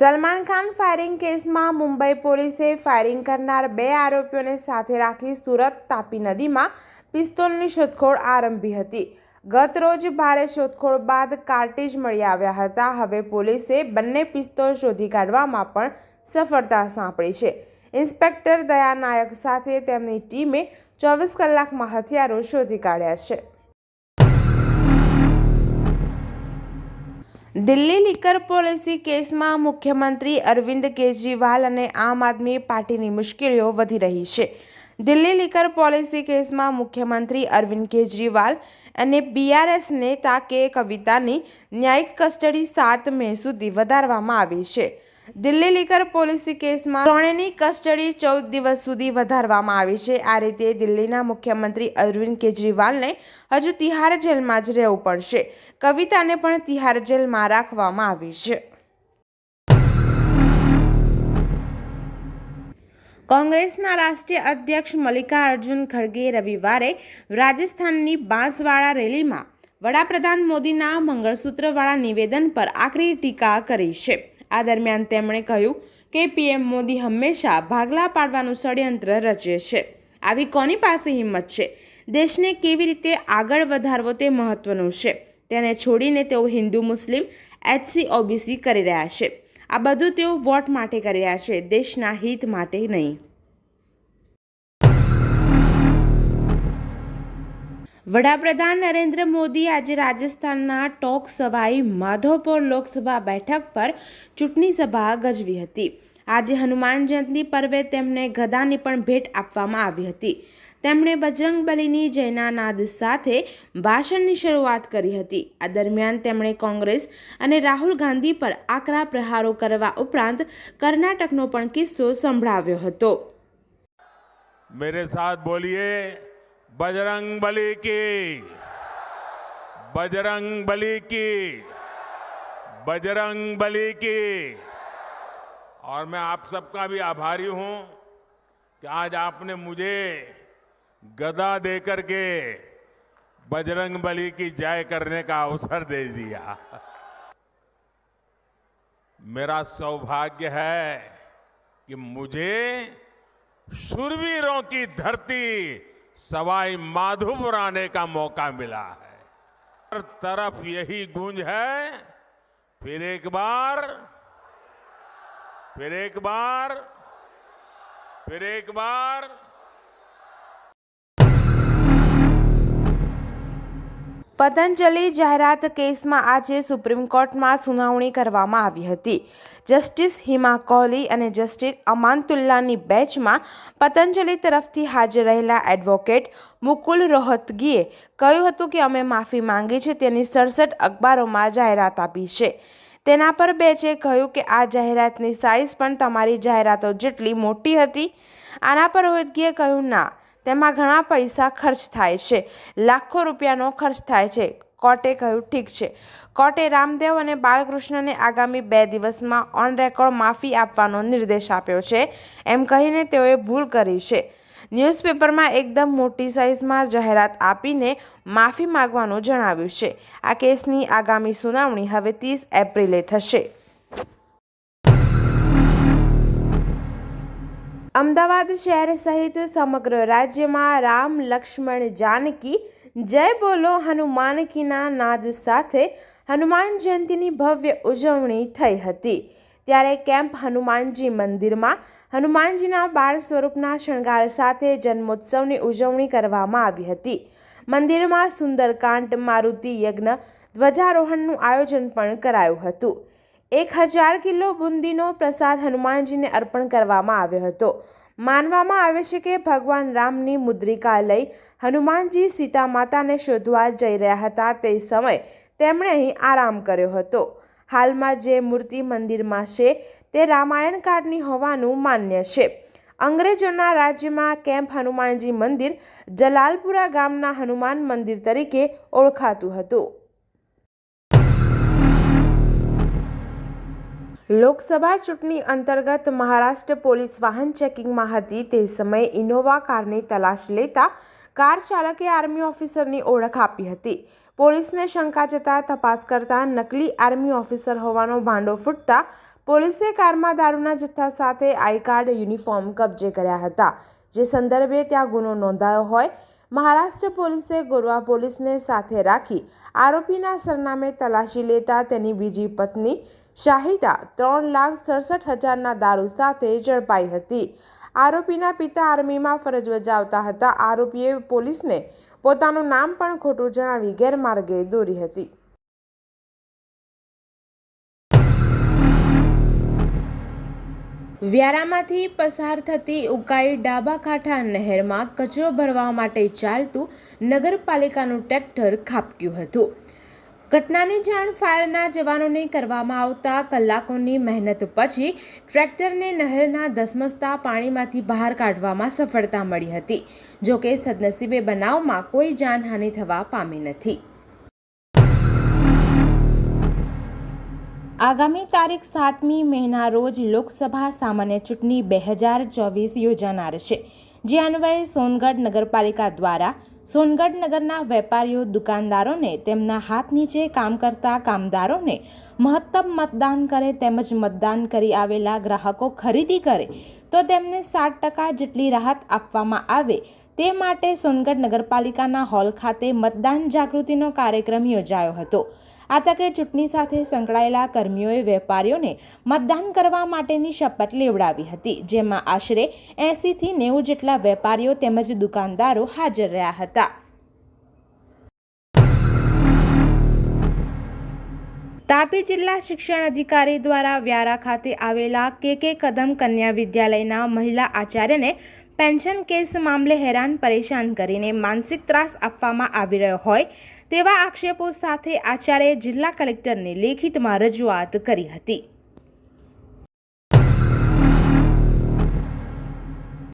Salman Khan firing કેસમાં મુંબઈ પોલીસે firing કરનાર બે આરોપીઓને સાથે રાખી સુરત તાપી નદીમાં પિસ્તોલની શોધખોળ આરંભી હતી. ગત રોજ ભારે શોધખોળ બાદ કાર્ટેજ મળી આવ્યા હતા. હવે પોલીસે બંને પિસ્તોલ શોધી કાઢવામાં પણ સફળતા સાંપડી છે. ઇન્સ્પેક્ટર દયા નાયક સાથે તેમની ટીમે ચોવીસ કલાકમાં હથિયારો શોધી કાઢ્યા છે. દિલ્હી લીકર પોલિસી કેસમાં મુખ્યમંત્રી અરવિંદ કેજરીવાલ અને આમ આદમી પાર્ટીની મુશ્કેલીઓ વધી રહી છે. દિલ્હી લીકર પોલિસી કેસમાં મુખ્યમંત્રી અરવિંદ કેજરીવાલ અને બીઆરએસ નેતા કે કવિતાની ન્યાયિક કસ્ટડી સાત મે સુધી વધારવામાં આવી છે. દિલ્હી લીકર પોલિસી કેસમાં ત્રણેયની કસ્ટડી ચૌદ દિવસ સુધી વધારવામાં આવી છે. આ રીતે દિલ્હીના મુખ્યમંત્રી અરવિંદ કેજરીવાલને હજુ તિહાર જેલમાં જ રહેવું પડશે. કવિતાને પણ તિહાર જેલમાં રાખવામાં આવી છે. કોંગ્રેસના રાષ્ટ્રીય અધ્યક્ષ મલ્લિકાર્જુન ખડગે રવિવારે રાજસ્થાનની બાંસવાડા રેલીમાં વડાપ્રધાન મોદીના મંગળસૂત્રવાળા નિવેદન પર આકરી ટીકા કરી છે. આ દરમિયાન તેમણે કહ્યું કે પીએમ મોદી હંમેશા ભાગલા પાડવાનું ષડયંત્ર રચે છે. આવી કોની પાસે હિંમત છે? દેશને કેવી રીતે આગળ વધારવો તે મહત્વનું છે. તેને છોડીને તેઓ હિન્દુ, મુસ્લિમ, એચસી, ઓબીસી કરી રહ્યા છે. આ બધું તેઓ વોટ માટે કરી રહ્યા છે? દેશના હિત માટે નહીં. વડાપ્રધાન નરેન્દ્ર મોદી આજે રાજસ્થાનના ટોક સવાઈ માધોપુર લોકસભા બેઠક પર ચૂંટણી સભા ગજવી હતી. આજે હનુમાન જયંતિ પર્વે તેમને ગદાની પણ ભેટ આપવામાં આવી હતી. તેમણે બજરંગ બલીની જયના નાદ સાથે ભાષણની શરૂઆત કરી હતી. આ દરમિયાન તેમણે કોંગ્રેસ અને રાહુલ ગાંધી પર આકરા પ્રહારો કરવા ઉપરાંત કર્ણાટકનો પણ કિસ્સો સંભળાવ્યો હતો. મેરે સાથ બોલીએ बजरंग बली की, बजरंग बली की, बजरंग बली की। और मैं आप सबका भी आभारी हूँ कि आज आपने मुझे गदा देकर के बजरंग बली की जय करने का अवसर दे दिया। मेरा सौभाग्य है कि मुझे सुरवीरों की धरती सवाई माधोपुर आने का मौका मिला है। हर तरफ़ यही गूंज है। फिर एक बार, फिर एक बार, फिर एक बार પતંજલિ જાહેરાત કેસમાં આજે સુપ્રીમ કોર્ટમાં સુનાવણી કરવામાં આવી હતી. જસ્ટિસ હિમા કોહલી અને જસ્ટિસ અમાનતુલ્લાની બેચમાં પતંજલિ તરફથી હાજર રહેલા એડવોકેટ મુકુલ રોહતગીએ કહ્યું હતું કે અમે માફી માંગી છે, તેની સડસઠ અખબારોમાં જાહેરાત આપી છે. તેના પર બેચે કહ્યું કે આ જાહેરાતની સાઇઝ પણ તમારી જાહેરાતો જેટલી મોટી હતી. આના પર રોહિતગીએ કહ્યું, ના તેમાં ઘણા પૈસા ખર્ચ થાય છે. લાખો રૂપિયાનો ખર્ચ થાય છે. કોર્ટે કહ્યું, ઠીક છે. કોર્ટે રામદેવ અને બાલકૃષ્ણને આગામી બે દિવસમાં ઓન રેકોર્ડ માફી આપવાનો નિર્દેશ આપ્યો છે. એમ કહીને તેઓએ ભૂલ કરી છે. ન્યૂઝપેપરમાં એકદમ મોટી સાઇઝમાં જાહેરાત આપીને માફી માગવાનું જણાવ્યું છે. આ કેસની આગામી સુનાવણી હવે ત્રીસ એપ્રિલે થશે. અમદાવાદ શહેર સહિત સમગ્ર રાજ્યમાં રામ લક્ષ્મણ જાનકી, જય બોલો હનુમાન કીના નાદ સાથે હનુમાન જયંતીની ભવ્ય ઉજવણી થઈ હતી. ત્યારે કેમ્પ હનુમાનજી મંદિરમાં હનુમાનજીના બાળ સ્વરૂપના શણગાર સાથે જન્મોત્સવની ઉજવણી કરવામાં આવી હતી. મંદિરમાં સુંદરકાંડ, મારુતિ યજ્ઞ, ધ્વજારોહણનું આયોજન પણ કરાયું હતું. એક હજાર કિલો બુંદીનો પ્રસાદ હનુમાનજીને અર્પણ કરવામાં આવ્યો હતો. માનવામાં આવે છે કે ભગવાન રામની મુદ્રિકા લઈ હનુમાનજી સીતા માતાને શોધવા જઈ રહ્યા હતા તે સમયે તેમણે અહીં આરામ કર્યો હતો. હાલમાં જે મૂર્તિ મંદિરમાં છે તે રામાયણ કાળની હોવાનું માન્ય છે. અંગ્રેજોના રાજ્યમાં કેમ્પ હનુમાનજી મંદિર જલાલપુરા ગામના હનુમાન મંદિર તરીકે ઓળખાતું હતું. લોકસભા ચૂંટણી અંતર્ગત મહારાષ્ટ્ર પોલીસ વાહન ચેકિંગમાં હતી. તે સમયે ઇનોવા કારની તલાશ લેતા કાર ચાલકે આર્મી ઓફિસરની ઓળખ આપી હતી. પોલીસને શંકા જતા તપાસ કરતા નકલી આર્મી ઓફિસર હોવાનો ભાંડો ફૂટતા પોલીસે કારમાં દારૂના જથ્થા સાથે આઈ કાર્ડ, યુનિફોર્મ કબજે કર્યા હતા. જે સંદર્ભે ત્યાં ગુનો નોંધાયો હોય મહારાષ્ટ્ર પોલીસે ગોરવા પોલીસને સાથે રાખી આરોપીના સરનામે તલાશી લેતા તેની બીજી પત્ની શાહિદા ત્રણ લાખ સડસઠ હજારના દારૂ સાથે ઝડપાઈ હતી. આરોપીના પિતા આર્મીમાં ફરજ બજાવતા હતા. આરોપીએ પોલીસને પોતાનું નામ પણ ખોટું જણાવી ગેરમાર્ગે દોરી હતી. વ્યારામાંથી પસાર થતી ઉકાઈ ડાબા કાંઠા નહેરમાં કચરો ભરવા માટે ચાલતું નગરપાલિકાનું ટ્રેક્ટર ખાબક્યું હતું. ઘટનાની જાણ ફાયરના જવાનોને કરવામાં આવતા કલાકોની મહેનત પછી ટ્રેક્ટરને નહેરના ધસમસતા પાણીમાંથી બહાર કાઢવામાં સફળતા મળી હતી. જોકે સદનસીબે બનાવમાં કોઈ જાનહાનિ થવા પામી નથી. આગામી તારીખ સાતમી મેના રોજ લોકસભા સામાન્ય ચૂંટણી બે હજાર ચોવીસ યોજાનાર છે. જે અન્વયે સોનગઢ નગરપાલિકા દ્વારા સોનગઢ નગરના વેપારીઓ, દુકાનદારોને તેમના હાથ નીચે કામ કરતા કામદારોને મહત્તમ મતદાન કરે તેમજ મતદાન કરી આવેલા ગ્રાહકો ખરીદી કરે તો તેમને સાત ટકા જેટલી રાહત આપવામાં આવે તે માટે સોનગઢ નગરપાલિકાના હોલ ખાતે મતદાન જાગૃતિનો કાર્યક્રમ યોજાયો હતો. આ તકે ચૂંટણી સાથે સંકળાયેલા કર્મીઓએ વેપારીઓને મતદાન કરવા માટેની શપથ લેવડાવી હતી, જેમાં આશરે એંસીથી નેવું જેટલા વેપારીઓ તેમજ દુકાનદારો હાજર રહ્યા હતા. તાપી જિલ્લા શિક્ષણ અધિકારી દ્વારા વ્યારા ખાતે આવેલા કે કે કદમ કન્યા વિદ્યાલયના મહિલા આચાર્યને પેન્શન કેસ મામલે હેરાન પરેશાન કરીને માનસિક ત્રાસ આપવામાં આવી રહ્યો હોય તેવા આક્ષેપો સાથે આચાર્યે જિલ્લા કલેક્ટરને લેખિતમાં રજૂઆત કરી હતી.